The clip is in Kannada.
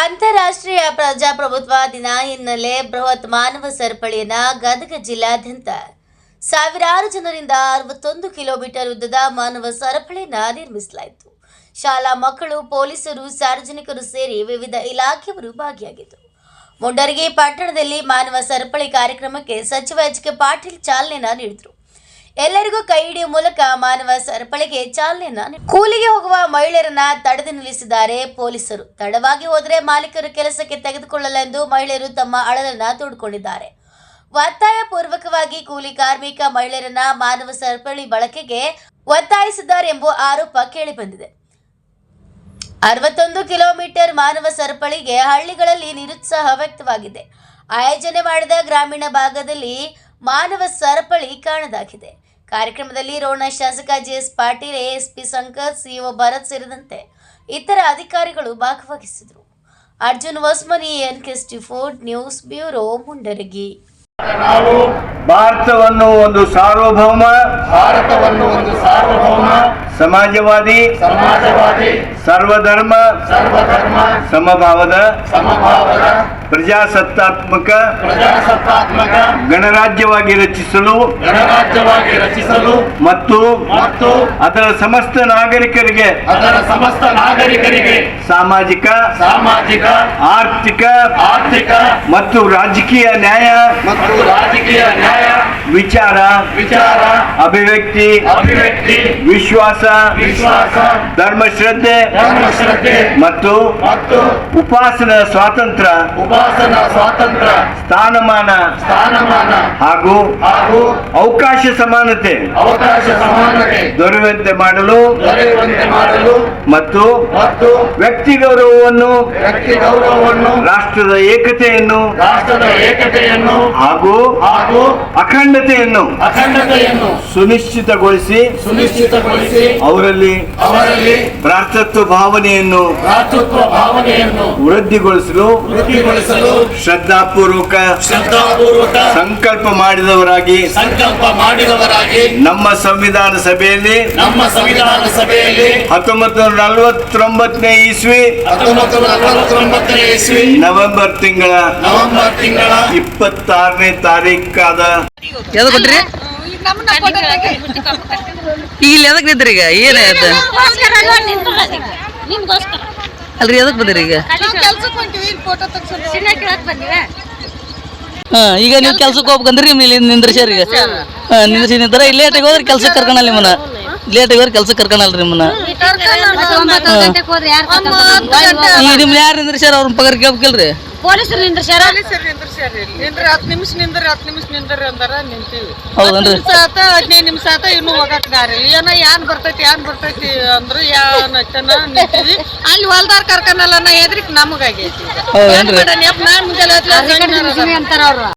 ಅಂತಾರಾಷ್ಟ್ರೀಯ ಪ್ರಜಾಪ್ರಭುತ್ವ ದಿನ ಹಿನ್ನೆಲೆ ಬೃಹತ್ ಮಾನವ ಸರಪಳಿಯನ್ನ ಗದಗ ಜಿಲ್ಲಾದ್ಯಂತ ಸಾವಿರಾರು ಜನರಿಂದ ಅರವತ್ತೊಂದು ಕಿಲೋಮೀಟರ್ ಉದ್ದದ ಮಾನವ ಸರಪಳಿಯನ್ನ ನಿರ್ಮಿಸಲಾಯಿತು. ಶಾಲಾ ಮಕ್ಕಳು, ಪೊಲೀಸರು, ಸಾರ್ವಜನಿಕರು ಸೇರಿ ವಿವಿಧ ಇಲಾಖೆಯವರು ಭಾಗಿಯಾಗಿದ್ದರು ಮುಂಡರಗಿ ಪಟ್ಟಣದಲ್ಲಿ ಮಾನವ ಸರಪಳಿ ಕಾರ್ಯಕ್ರಮಕ್ಕೆ ಸಚಿವ ಎಚ್ ಕೆ ಪಾಟೀಲ್ ಚಾಲನೆ ನೀಡಿದರು. ಎಲ್ಲರಿಗೂ ಕೈ ಹಿಡಿಯುವ ಮೂಲಕ ಮಾನವ ಸರಪಳಿಗೆ ಚಾಲನೆಯನ್ನ ಕೂಲಿಗೆ ಹೋಗುವ ಮಹಿಳೆಯರನ್ನ ತಡೆದು ನಿಲ್ಲಿಸಿದ್ದಾರೆ ಪೊಲೀಸರು. ತಡವಾಗಿ ಹೋದರೆ ಮಾಲೀಕರು ಕೆಲಸಕ್ಕೆ ತೆಗೆದುಕೊಳ್ಳಲ್ಲ ಎಂದು ಮಹಿಳೆಯರು ತಮ್ಮ ಅಳಲನ್ನ ತೋಡಿಕೊಂಡಿದ್ದಾರೆ. ಒತ್ತಾಯ ಪೂರ್ವಕವಾಗಿ ಕೂಲಿ ಕಾರ್ಮಿಕ ಮಹಿಳೆಯರನ್ನ ಮಾನವ ಸರಪಳಿ ಬಳಕೆಗೆ ಒತ್ತಾಯಿಸಿದ್ದಾರೆ ಎಂಬ ಆರೋಪ ಕೇಳಿಬಂದಿದೆ. ಅರವತ್ತೊಂದು ಕಿಲೋಮೀಟರ್ ಮಾನವ ಸರಪಳಿಗೆ ಹಳ್ಳಿಗಳಲ್ಲಿ ನಿರುತ್ಸಾಹ ವ್ಯಕ್ತವಾಗಿದೆ. ಆಯೋಜನೆ ಮಾಡಿದ ಗ್ರಾಮೀಣ ಭಾಗದಲ್ಲಿ ಮಾನವ ಸರಪಳಿ ಕಾಣದಾಗಿದೆ. ಕಾರ್ಯಕ್ರಮದಲ್ಲಿ ರೋಣ ಶಾಸಕ GS Patil ASP Shankar CO Bharat ಸೇರಿದಂತೆ ಇತರ ಅಧಿಕಾರಿಗಳು ಭಾಗವಹಿಸಿದರು. ಅರ್ಜುನ್ ವಸ್ಮನಿ ಎನ್ಕೆಸ್ಟಿ ಸ್ಟಿಫೋರ್ಡ್ ನ್ಯೂಸ್ ಬ್ಯೂರೋ ಮುಂಡರಗಿ. ನಾವು ಭಾರತವನ್ನು ಒಂದು ಸಾರ್ವಭೌಮ ಭಾರತವನ್ನು ಒಂದು ಸಾರ್ವಭೌಮ ಸಮಾಜವಾದಿ ಸಮಾಜವಾದಿ ಸರ್ವಧರ್ಮ ಸರ್ವಧರ್ಮ ಸಮಭಾವದ ಸಮಭಾವದ ಪ್ರಜಾಸತ್ತಾತ್ಮಕ ಪ್ರಜಾಸತ್ತಾತ್ಮಕ ಗಣರಾಜ್ಯವಾಗಿ ರಚಿಸಲು ಗಣರಾಜ್ಯವಾಗಿ ರಚಿಸಲು ಮತ್ತು ಮತ್ತು ಅದರ ಸಮಸ್ತ ನಾಗರಿಕರಿಗೆ ಅದರ ಸಮಸ್ತ ನಾಗರಿಕರಿಗೆ ಸಾಮಾಜಿಕ ಸಾಮಾಜಿಕ ಆರ್ಥಿಕ ಆರ್ಥಿಕ ಮತ್ತು ರಾಜಕೀಯ ನ್ಯಾಯ ಮತ್ತು ರಾಜಕೀಯ ನ್ಯಾಯ ವಿಚಾರ ವಿಚಾರ ಅಭಿವ್ಯಕ್ತಿ ಅಭಿವ್ಯಕ್ತಿ ವಿಶ್ವಾಸ ವಿಶ್ವಾಸ ಧರ್ಮಶ್ರದ್ಧೆ ಧರ್ಮಶ್ರದ್ಧೆ ಮತ್ತು ಮತ್ತು ಉಪಾಸನ ಸ್ವಾತಂತ್ರ್ಯ ಉಪಾಸನ ಸ್ವಾತಂತ್ರ್ಯ ಸ್ಥಾನಮಾನ ಸ್ಥಾನಮಾನ ಹಾಗೂ ಹಾಗೂ ಅವಕಾಶ ಸಮಾನತೆ ಅವಕಾಶ ಸಮಾನತೆ ದೊರೆಯುವಂತೆ ಮಾಡಲು ದೊರೆಯುವಂತೆ ಮಾಡಲು ಮತ್ತು ಮತ್ತು ವ್ಯಕ್ತಿ ಗೌರವವನ್ನು ವ್ಯಕ್ತಿ ಗೌರವವನ್ನು ರಾಷ್ಟ್ರದ ಏಕತೆಯನ್ನು ರಾಷ್ಟ್ರದ ಏಕತೆಯನ್ನು ಹಾಗೂ ಹಾಗೂ ಅಖಂಡತೆಯನ್ನು ಅಖಂಡತೆಯನ್ನು ಸುನಿಶ್ಚಿತಗೊಳಿಸಿ ಸುನಿಶ್ಚಿತಗೊಳಿಸಿ ಅವರಲ್ಲಿ ಅವರಲ್ಲಿ ಭ್ರಾತೃತ್ವ ಭಾವನೆಯನ್ನು ಭ್ರಾತೃತ್ವ ಭಾವನೆಯನ್ನು ವೃದ್ಧಿಗೊಳಿಸಲು ವೃದ್ಧಿಗೊಳಿಸಲು ಶ್ರದ್ಧಾಪೂರ್ವಕ ಶ್ರದ್ಧಾಪೂರ್ವಕ ಸಂಕಲ್ಪ ಮಾಡಿದವರಾಗಿ ಸಂಕಲ್ಪ ಮಾಡಿದವರಾಗಿ ನಮ್ಮ ಸಂವಿಧಾನ ಸಭೆಯಲ್ಲಿ ನಮ್ಮ ಸಂವಿಧಾನ ಸಭೆಯಲ್ಲಿ ಹತ್ತೊಂಬತ್ತು ನೂರ ನಲವತ್ತೊಂಬತ್ತನೇ ಇಸ್ವಿ ಹತ್ತೊಂಬತ್ತು ನೂರ ನಲವತ್ತೊಂಬತ್ತನೇ ಇಸ್ವಿ ನವೆಂಬರ್ ತಿಂಗಳ ನವೆಂಬರ್ ತಿಂಗಳ ಇಪ್ಪತ್ತಾರನೇ ತಾರೀಕಾದ ಯಾವ್ದು ಕೊಟ್ರಿ? ಈಗ ಇಲ್ಲಿ ಎದಕ್ ನಿಂತ್ರಿ ಈಗ? ಏನಾಯ್ತು ನಿಮ್ಗೋಸ್ಕರ. ಅಲ್ರಿ ಎದಕ್ ಬಂದಿರಿ ಈಗ? ಹಾ ಈಗ ನೀವು ಕೆಲ್ಸಕ್ಕೆ ಹೋಗ್ಬೇಕಂದ್ರಿ ನಿಮ್ ಇಲ್ಲಿ ನಿಂದ್ರಿಸ್ಯಾರ ಈಗ. ಹಾ ನಿಂದ್ರಿಸಿ ನಿಂತರ ಲೇಟಾಗಿ ಹೋದ್ರೆ ಕೆಲ್ಸಕ್ಕೆ ಕರ್ಕೊಂಡಲ್ಲ ನಿಮ್ಮನ್ನ ಲೇಟಾಗಿ ಹೋದ್ರೆ ಕೆಲಸ ಕರ್ಕೊಳಲ್ರಿ ನಿಮ್ಮನ್ನ. ಈಗ ನಿಮ್ನ ಯಾರು ನಿಂದ್ರಿಸ್ಯಾರ? ಅವ್ರ ಪಗಾರ ಕೇಳ್ಬೇಕಲ್ರಿ ಪೊಲೀಸರು ನಿಂದ್ರಸ್ಯಾರ? ನಿಂದ್ರಿ ಹತ್ತು ನಿಮಿಷ ನಿಂದ್ರಿ ಹತ್ತು ನಿಮಿಷ ನಿಂದ್ರಿ ಅಂದಾರ ನಿಂತೀವಿ. ಹೌದನ್ರಿ? ಆತ ಹದಿನೈದು ನಿಮಿಷ ಆತ ಇನ್ನೂ ಹೋಗಕ್ ದಾರಿ ಏನೋ ಯಾನ್ ಬರ್ತೈತಿ ಯಾನ್ ಬರ್ತೈತಿ ಅಂದ್ರು ಯಾನ್ ಅಷ್ಟನ ನಿಂತೀವಿ. ಅಲ್ಲಿ ಹೊಲ್ದಾರ್ ಕರ್ಕನಲ್ಲ ನಾ ಎದ್ರಿಕ್ ನಮಗಾಗೈತಿ. ಹೌದನ್ರಿ? ಮುಂಜಾನೆ ಅಂತಾರ ಅವ್ರು.